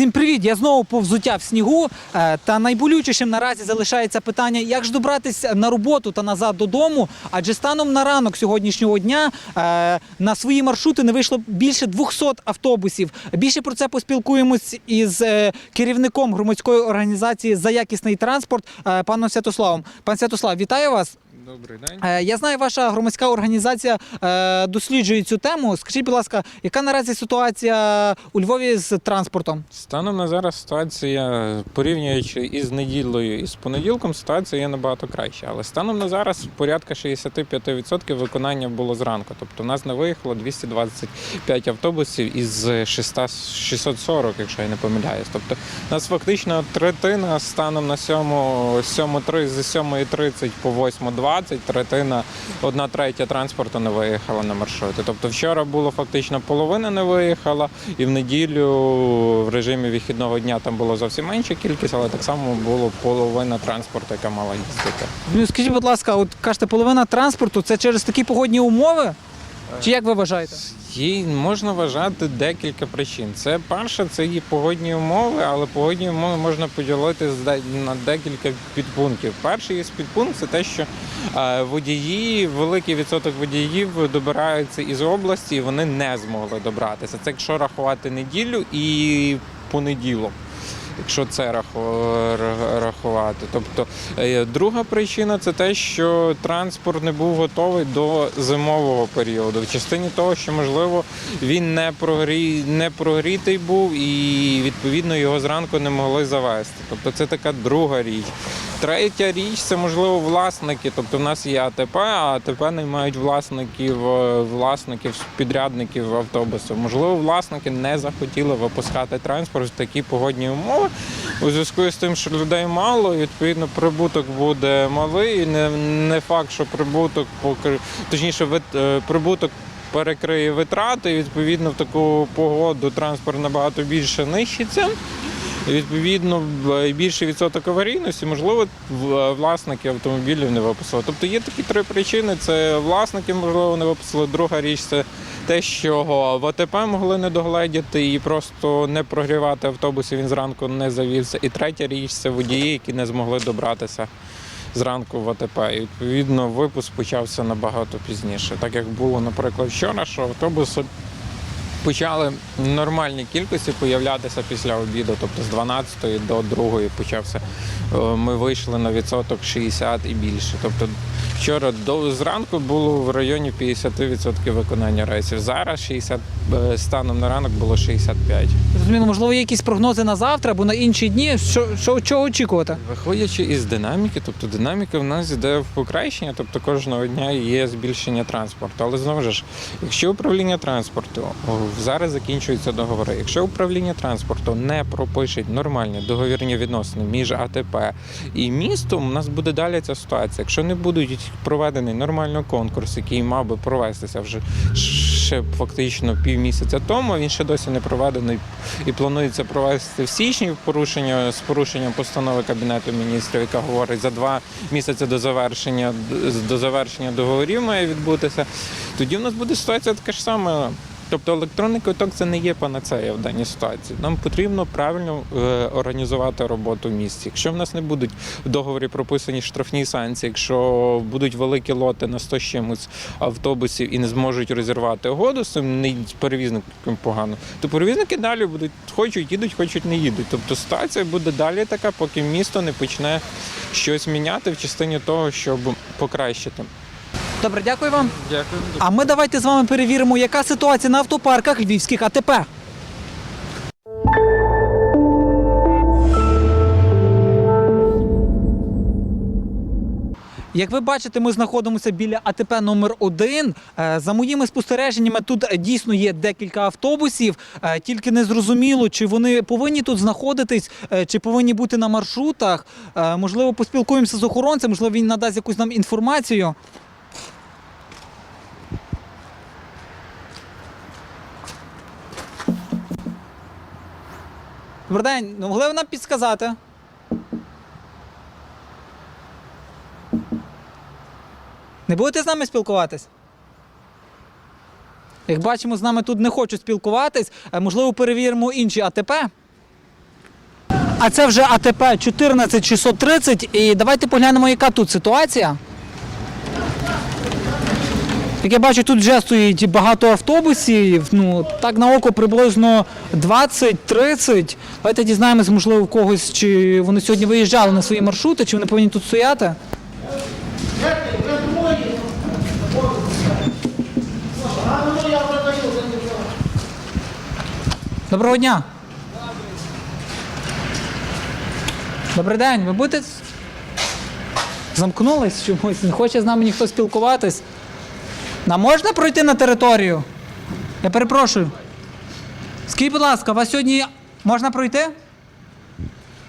Всім привіт! Я знову по взуття в снігу. Е, Та найболючішим наразі залишається питання, як ж добратися на роботу та назад додому. Адже станом на ранок сьогоднішнього дня е, на свої маршрути не вийшло більше 200 автобусів. Більше про це поспілкуємось із е, керівником громадської організації за якісний транспорт паном Святославом. Пан Святослав, вітаю вас. Добрий день. Е, Я знаю, ваша громадська організація е, досліджує цю тему. Скажіть, будь ласка, яка наразі ситуація у Львові з транспортом? Станом на зараз ситуація, порівнюючи із неділею і з понеділком, ситуація є набагато краща. Але станом на зараз порядка 65% виконання було зранку. Тобто у нас не виїхало 225 автобусів із 600 640, якщо я не помиляюсь. Тобто у нас фактично третина станом на 7, 7.3 з 7.30 по 8.20, третина, одна третя транспорту не виїхала на маршрути. Тобто вчора було фактично половина не виїхала, і в неділю в режимі вихідного дня там було зовсім менша кількість, але так само було половина транспорту, яка мала їздити. Ну скажіть, будь ласка, от кажете, половина транспорту це через такі погодні умови? Чи як ви вважаєте? Їй можна вважати декілька причин. Це перше, це є погодні умови, але погодні умови можна поділити на декілька підпунктів. Перший із підпункт це те, що е, водії, великий відсоток водіїв добираються із області, і вони не змогли добратися. Це якщо рахувати неділю і понеділок. Якщо це раху- рахувати. Тобто е, друга причина це те, що транспорт не був готовий до зимового періоду. В частині того, що можливо він не прогрі... не прогрітий був і відповідно його зранку не могли завести. Тобто це така друга річ. Третя річ це можливо власники. Тобто в нас є АТП, а АТП мають власників, е, власників, підрядників автобусу. Можливо, власники не захотіли випускати транспорт в такі погодні умови. У зв'язку з тим, що людей мало, і відповідно прибуток буде малий. І не, не факт, що прибуток покри... точніше, вит- е, прибуток. Перекриє витрати, і відповідно в таку погоду транспорт набагато більше нищиться. Відповідно, в- більший відсоток аварійності, можливо, в- власники автомобілів не виписали. Тобто є такі три причини: це власники, можливо, не виписали. Друга річ це те, що в АТП могли не догледіти і просто не прогрівати автобус, і він зранку не завівся. І третя річ це водії, які не змогли добратися зранку в АТП. І відповідно випуск почався набагато пізніше. Так як було, наприклад, вчора, що автобуси почали в нормальній кількості появлятися після обіду, тобто з 12 до 2 почався. е, Ми вийшли на відсоток 60 і більше. Тобто вчора до зранку було в районі 50% виконання рейсів. Зараз 60, е, станом на ранок було 65. Зрозуміло, можливо, є якісь прогнози на завтра або на інші дні. Що, що чого очікувати? Виходячи із динаміки, тобто динаміка в нас йде в покращення, тобто кожного дня є збільшення транспорту. Але знову ж, якщо управління транспорту зараз закінчуються договори, якщо управління транспорту не пропишеть нормальні договірні відносини між АТП і містом, у нас буде далі ця ситуація. Якщо не будуть проведений нормально конкурс, який мав би провестися вже ще фактично півмісяця тому, він ще досі не проведений і планується провести в січні в порушення з порушенням постанови Кабінету міністрів, яка говорить за два місяці до завершення до завершення договорів має відбутися. Тоді в нас буде ситуація така ж сама. Тобто електронний квиток це не є панацея в даній ситуації. Нам потрібно правильно е, організувати роботу в місті. Якщо в нас не будуть в договорі прописані штрафні санкції, якщо будуть великі лоти на 100 чимось автобусів і не зможуть розірвати угоду з цим перевізником погано, то перевізники далі будуть хочуть їдуть, хочуть не їдуть. Тобто ситуація буде далі така, поки місто не почне щось міняти в частині того, щоб покращити. Добре, дякую вам. Дякую. А ми давайте з вами перевіримо, яка ситуація на автопарках львівських АТП. Як ви бачите, ми знаходимося біля АТП номер 1 За моїми спостереженнями, тут е, дійсно є декілька автобусів. Е, Тільки не зрозуміло, чи вони повинні тут знаходитись, е, чи повинні бути на маршрутах. Е, Можливо, поспілкуємося з охоронцем, можливо, він надасть якусь нам інформацію. Добрий день, ну могли б нам підсказати? Не будете з нами спілкуватись? Як бачимо, з нами тут не хочуть спілкуватись. Е, Можливо, перевіримо інші АТП. А це вже АТП 14630. І давайте поглянемо, яка тут ситуація. Як я бачу, тут вже стоїть багато автобусів. Ну, так на око приблизно 20-30. Давайте дізнаємось, можливо, в когось, чи вони сьогодні виїжджали на свої маршрути, чи вони повинні тут стояти. Доброго дня. Добрий день, ви будете. Замкнулись чомусь, не хоче з нами ніхто спілкуватись. Нам можна пройти на територію? Я перепрошую. Скажіть, будь ласка, у вас сьогодні можна пройти?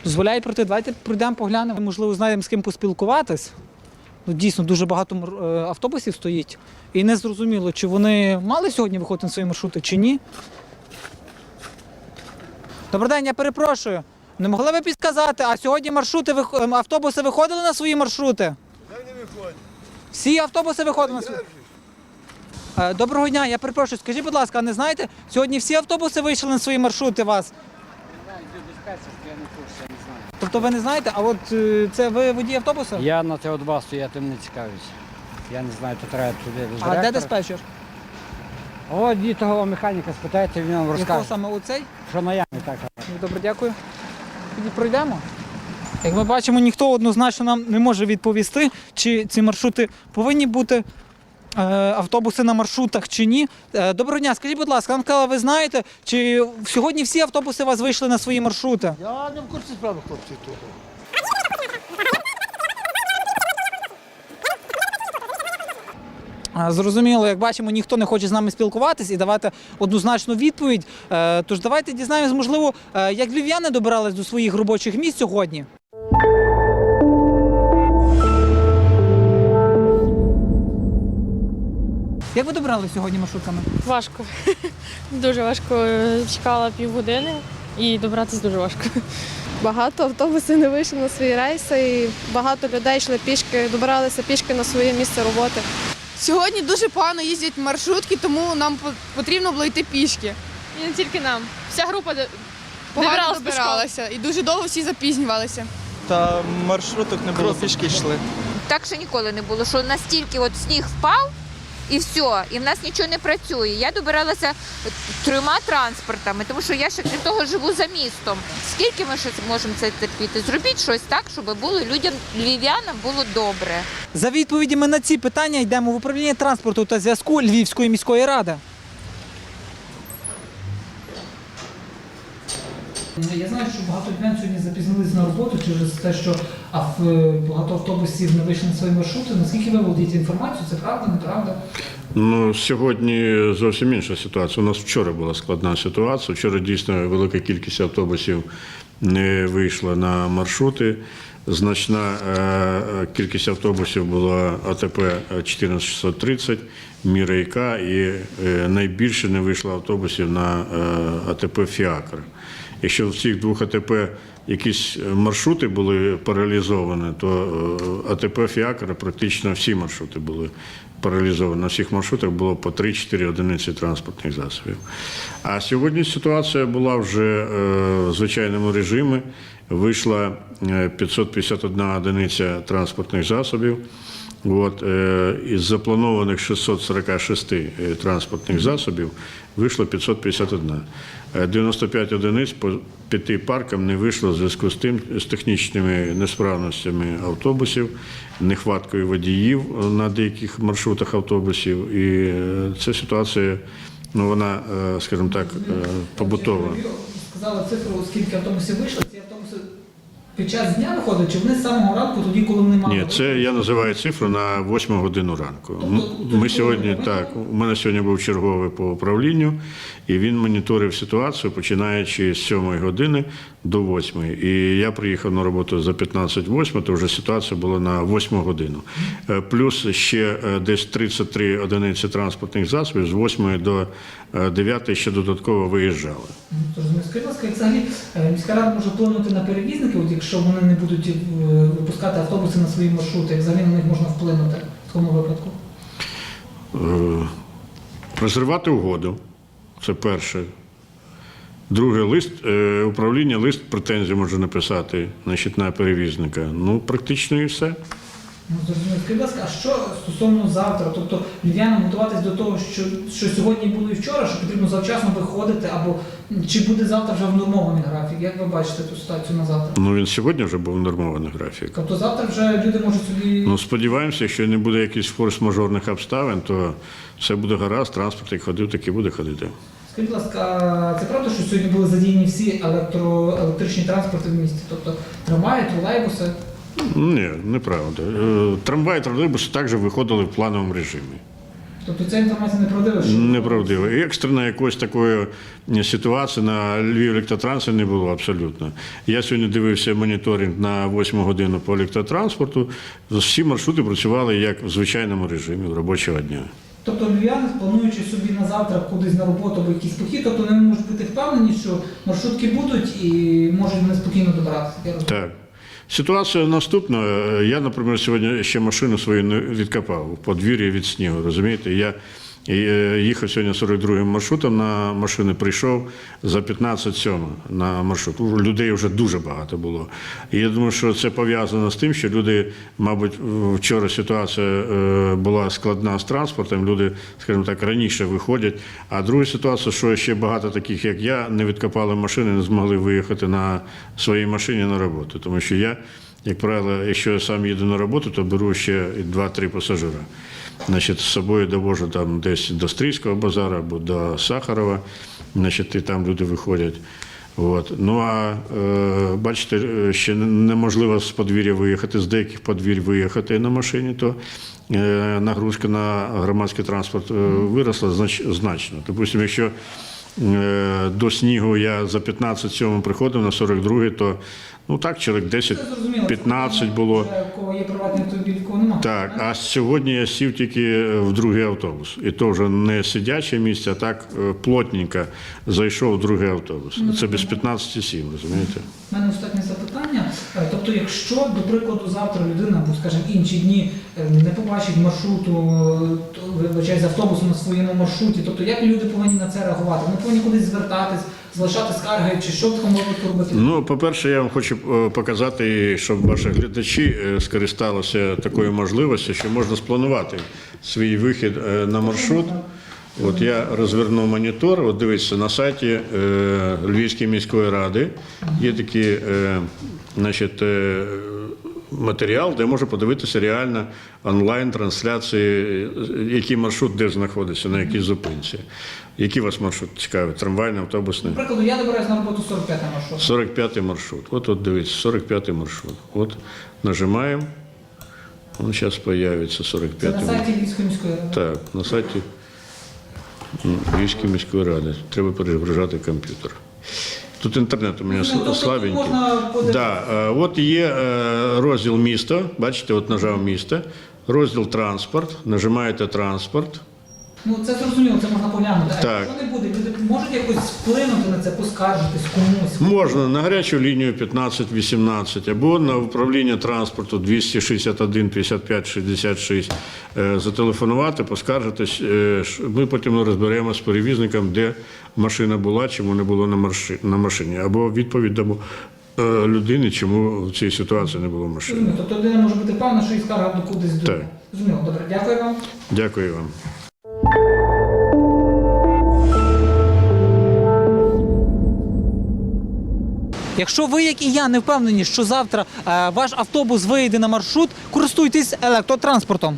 Дозволяють пройти. Давайте пройдемо, поглянемо. Можливо, знайдемо з ким поспілкуватись. Ну, дійсно, дуже багато е, автобусів стоїть. І не зрозуміло, чи вони мали сьогодні виходити на свої маршрути, чи ні. Добрий день, я перепрошую. Не могли ви підказати, а сьогодні маршрути ем, автобуси виходили на свої маршрути? Не виходить? Всі автобуси виходили на свої. Е, Доброго дня, я перепрошую. Скажіть, будь ласка, а не знаєте, сьогодні всі автобуси вийшли на свої маршрути вас? Тобто ви не знаєте, а от е, це ви водій автобуса? Я на ТО2 стою, я тим не цікавлюся. Я не знаю, то треба туди. до А де директора. диспетчер? О, від того механіка спитайте, він вам Якого розкаже. саме оцей? Що на ямі так. Ну, Добре, дякую. Тоді пройдемо. Як ми бачимо, ніхто однозначно нам не може відповісти, чи ці маршрути повинні бути автобуси на маршрутах чи ні. Е, доброго дня, скажіть, будь ласка, нам ви знаєте, чи сьогодні всі автобуси у вас вийшли на свої маршрути? Я не в курсі справи, хлопці, того. Зрозуміло, як бачимо, ніхто не хоче з нами спілкуватись і давати однозначну відповідь. Е, Тож давайте дізнаємось, можливо, е, як львів'яни добирались до своїх робочих місць сьогодні. Як ви добирали сьогодні маршрутками? Важко. Дуже важко. Чекала півгодини і добратися дуже важко. Багато автобусів не вийшли на свої рейси, і багато людей йшли пішки, добиралися пішки на своє місце роботи. Сьогодні дуже погано їздять маршрутки, тому нам потрібно було йти пішки. І не тільки нам. Вся група Погано добиралася і дуже довго всі запізнювалися. Та маршруток не було, пішки йшли. Так ще ніколи не було, що настільки от сніг впав і все, і в нас нічого не працює. Я добиралася трьома транспортами, тому що я ще крім того живу за містом. Скільки ми ще можемо це терпіти? Зробіть щось так, щоб було людям, львів'янам було добре. За відповідями на ці питання йдемо в управління транспорту та зв'язку Львівської міської ради. Я знаю, що багато львів'ян сьогодні запізнились на роботу через те, що ав- е, багато автобусів не вийшли на свої маршрути. Наскільки ви володієте інформацією? Це правда, неправда? Ну, сьогодні зовсім інша ситуація. У нас вчора була складна ситуація. Вчора дійсно велика кількість автобусів не вийшла на маршрути. Значна е, кількість автобусів була АТП 14630, Мірейка, і е, найбільше не вийшло автобусів на е, АТП Фіакр. Якщо в цих двох АТП якісь маршрути були паралізовані, то е, АТП Фіакра практично всі маршрути були паралізовані. На всіх маршрутах було по 3-4 одиниці транспортних засобів. А сьогодні ситуація була вже е, в звичайному режимі. Вийшла е, 551 одиниця транспортних засобів. От, е, із запланованих 646 е, транспортних засобів вийшло 551. Е, 95 одиниць по п'яти паркам не вийшло в зв'язку з тим з технічними несправностями автобусів, нехваткою водіїв на деяких маршрутах автобусів. І е, ця ситуація, ну вона, е, скажімо так, е, побутова. Сказали цифру, скільки автобусів вийшло. Під час дня виходять, чи вони з самого ранку, тоді, коли вони мали? Ні, це я називаю цифру на 8 годину ранку. М- Ми сьогодні так. У мене сьогодні був черговий по управлінню, і він моніторив ситуацію, починаючи з 7 години до 8. І я приїхав на роботу за 15-8, то вже ситуація була на 8 годину. Е, Плюс ще е, десь 33 одиниці транспортних засобів з 8 до е, 9 ще додатково виїжджали. Зрозуміло. Скажіть, ласка, як взагалі е, міська рада може вплинути на перевізників, якщо вони не будуть е, випускати автобуси на свої маршрути, як взагалі на них можна вплинути в тому випадку? Е, Розривати угоду. Це перше. Друге, лист е, управління, лист претензій може написати значить, на перевізника. Ну, практично і все. Ну, зрозуміло. Скажіть, будь ласка, а що стосовно завтра? Тобто львів'янам готуватись до того, що, що сьогодні було і вчора, що потрібно завчасно виходити, або чи буде завтра вже внормований графік? Як ви бачите ту ситуацію на завтра? Ну, він сьогодні вже був нормований графік. Тобто завтра вже люди можуть собі. Ну, сподіваємося, якщо не буде якихось форс-мажорних обставин, то все буде гаразд, транспорт як ходив, так і буде ходити. Скажіть, будь ласка, це правда, що сьогодні були задіяні всі електро, електричні транспорти в місті? Тобто трамваї, тролейбуси? Ні, неправда. Е, Трамваї, тролейбуси також виходили в плановому режимі. Тобто ця інформація неправдива? Що... Неправдиво. І екстрена якоїсь такої ситуації на Львів електротрансі не було абсолютно. Я сьогодні дивився моніторинг на 8 годину по електротранспорту. Всі маршрути працювали як в звичайному режимі робочого дня. Тобто львів'яни, плануючи собі на завтра кудись на роботу або якийсь похід, тобто вони можуть бути впевнені, що маршрутки будуть і можуть вони спокійно добратися. Так. Ситуація наступна. Я, наприклад, сьогодні ще машину свою не відкопав подвір'я від снігу. Розумієте, я е, їхав сьогодні 42-м маршрутом на машини, прийшов за 15 сьома на маршрут. Людей вже дуже багато було. І я думаю, що це пов'язано з тим, що люди, мабуть, вчора ситуація е, була складна з транспортом. Люди, скажімо так, раніше виходять. А друга ситуація, що ще багато таких, як я, не відкопали машини, не змогли виїхати на своїй машині на роботу. Тому що я, як правило, якщо я сам їду на роботу, то беру ще 2-3 пасажира. Значить, з собою довожу там десь до Стрийського базару або до Сахарова, значить, і там люди виходять. От. Ну а е, бачите, е, ще неможливо з подвір'я виїхати, з деяких подвір'я виїхати на машині, то е, нагрузка на громадський транспорт е, виросла знач, значно. Допустимо, якщо е, до снігу я за 15 сьомим приходив на 42 то ну так, чоловік Це зрозуміло. 10-15 було. Кого є приватний автомобіль, кого немає. Так, а сьогодні я сів тільки в другий автобус. І то вже не сидяче місце, а так е, плотненько зайшов в другий автобус. Це без 15 сім, розумієте? У мене останнє запитання. Тобто, якщо, до прикладу, завтра людина, або, скажімо, інші дні е, не побачить маршруту, е, то, вибачай, з автобусу на своєму маршруті, тобто як люди повинні на це реагувати? Вони повинні кудись звертатись, залишати скарги, чи що в такому випадку робити? Ну, по-перше, я вам хочу е, показати, щоб ваші глядачі скористалися такою можливістю, що можна спланувати свій вихід на маршрут. От я розвернув монітор, от дивіться, на сайті е, Львівської міської ради є такий е, значить, е, матеріал, де можна подивитися реально онлайн-трансляції, який маршрут де знаходиться, на якій зупинці. Який вас маршрут цікавить? Трамвайний, автобусний? До прикладу, я добираюсь на роботу 45 маршрут. 45-й маршрут. От, от дивіться, 45-й маршрут. От нажимаємо. Он зараз появиться Це 45-й на сайті Львівської міської ради. Так, на сайті Львівської міської ради. Треба перегружати комп'ютер. Тут інтернет у мене Ну, тобто слабенький. Да, е, от є е, розділ міста, Бачите, от нажав місто. Розділ транспорт. Нажимаєте транспорт. Ну це зрозуміло, це можна поглянути. А Так. якщо не буде, люди можуть якось вплинути на це, поскаржитись комусь. Можна на гарячу лінію 1518 або на управління транспорту 261 55 66 е, зателефонувати, поскаржитись. Е, Ми потім розберемо з перевізником, де машина була, чому не було на машині, або відповідь дамо е, людині, чому в цій ситуації не було машини. Тобто людина може бути певна, що і скарга до кудись до. Так. Зрозуміло, добре, дякую вам. Дякую вам. Якщо ви, як і я, не впевнені, що завтра е, ваш автобус вийде на маршрут, користуйтесь електротранспортом.